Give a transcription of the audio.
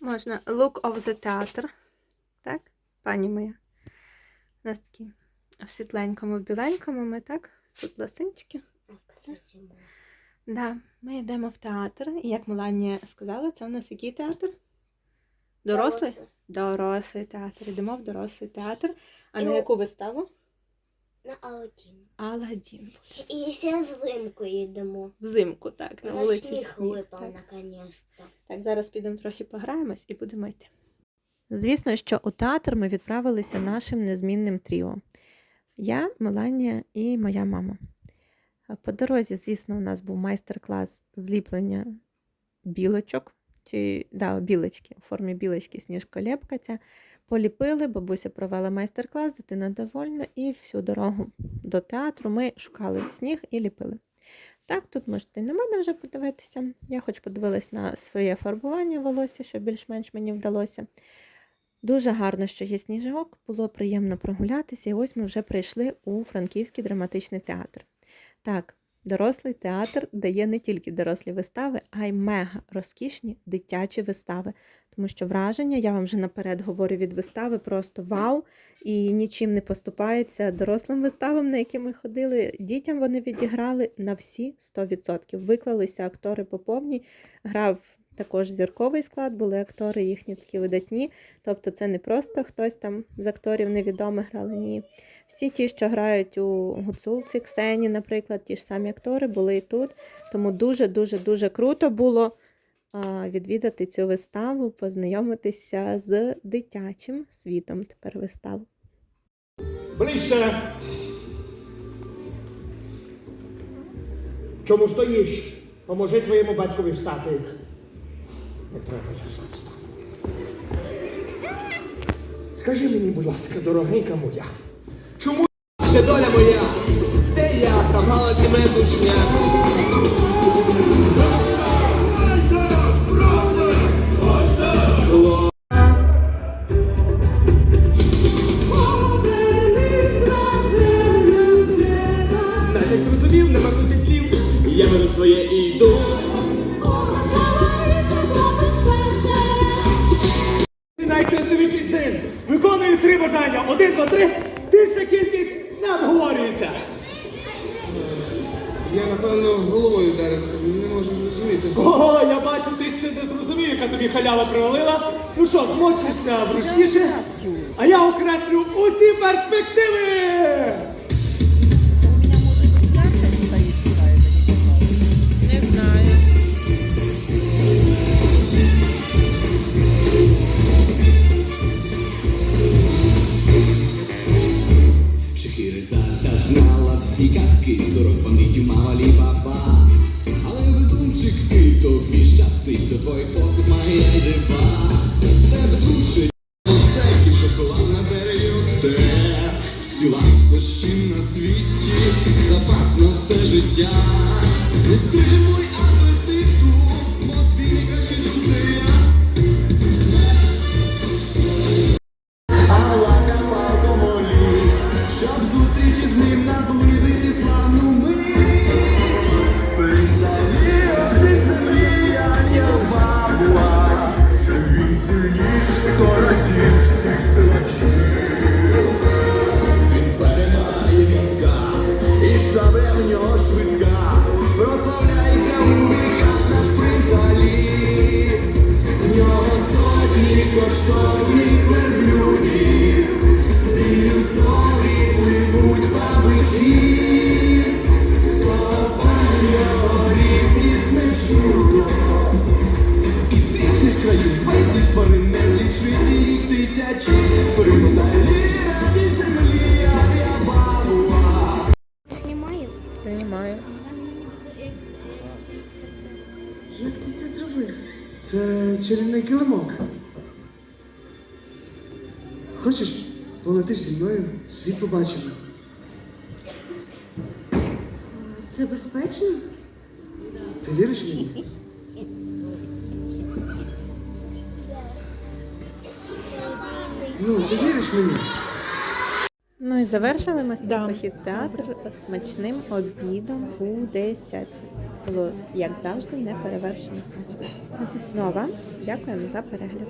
Можна look of the theater. Так, пані моя. У нас такі в світленькому, в біленькому ми, так? Тут ласинчики. Да, ми йдемо в театр. І як Меланія сказала, це в нас який театр? Дорослий? Дорослий театр. Йдемо в дорослий театр. А на яку виставу? На Аладдін. Аладдін. І ще взимку йдемо. Взимку, так, на На вулиці сніг випав наконець-то. Так, зараз підемо трохи пограємось і будемо йти. Звісно, що у театр ми відправилися нашим незмінним тріо. Я, Меланія і моя мама. По дорозі, звісно, у нас був майстер-клас зліплення білочок, чи да, білочки, у формі білочки сніжколепка ця. Поліпили, бабуся провела майстер-клас, дитина довольна, і всю дорогу до театру ми шукали сніг і ліпили. Так, тут можете на мене вже подивитися. Я хоч подивилась на своє фарбування волосся, що більш-менш мені вдалося. Дуже гарно, що є сніжок, було приємно прогулятися, і ось ми вже прийшли у Франківський драматичний театр. Так, дорослий театр дає не тільки дорослі вистави, а й мега розкішні дитячі вистави. Тому що враження, я вам вже наперед говорю від вистави, просто вау! І нічим не поступається дорослим виставам, на які ми ходили. Дітям вони відіграли на всі 100%. Виклалися актори по повній, грав також зірковий склад, були актори їхні такі видатні. Тобто це не просто хтось там з акторів невідомих грали, ні. Всі ті, що грають у гуцулці, Ксені, наприклад, ті ж самі актори були і тут. Тому дуже-дуже дуже круто було відвідати цю виставу, познайомитися з дитячим світом тепер вистав. Ближче. Чому стоїш? Поможи своєму батькові встати. Не треба, я сам стану. Скажи мені, будь ласка, дорогенька моя, чому Ще доля моя, де я там галасі метушня. Навіть Виконую. Один, два, три. Більша кількість не обговорюється. Я напевно головою вдарився, не можу зрозуміти. Ого, я бачу, ти ще не зрозумів, яка тобі халява привалила. Ну що, змочишся вручніше? А я окреслю усі перспективи! Бандитів мала баба. Але везунчик ти тобі щастить, до твоїх поступ має дива. З тебе душить всякий шоколад на берегі росте. Всі ласощі на світі, запас на все життя. Не стримуй апетиту, бо твій найкращий друг це я. Аллаха алкоголі, щоб зустрічі з ним наблизити славну сто всіх. Він перемагає війська, і шабля швидка, прославляється у вічах наш принц Алі. В нього сотні коштовних верблюдів, і зорі пливуть пісни чудо. І звісних безліч тварин Знімаю. Знімаю. Як ти це зробив? Це чарівний килимок. Хочеш, полетиш зі мною, світ побачимо. Це безпечно? Ти віриш мені? Ну, ти віриш мені? Ну і завершили ми свій Да. похід театр смачним обідом у 10. Було, як завжди, неперевершено смачно. Ну а вам дякуємо за перегляд.